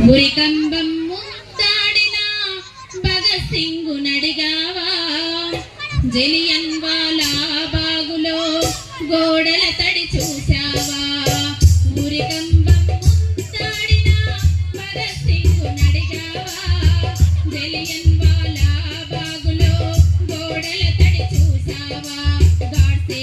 మురికంబం సింగు నడిగావా జలియన్ వాలా బాగులో గోడల తడి చూశావా? మురికంబం ముత్తాడిన భగత్ సింగు నడిగావా జలియన్ వాలా బాగులో గోడల తడి చూశావా? గాడ్సే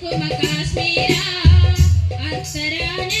కుమ కాశ్మీరా అక్షరాన్ని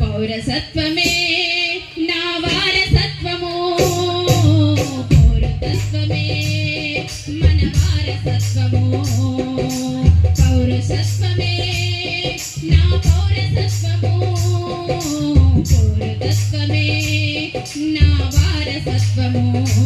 పౌరసత్వమే నా వారసత్వము. పౌరసత్వమే మన వారసత్వము. పౌరసత్వమే నా పౌరసత్వము. పౌరసత్వమే నా వారసత్వము.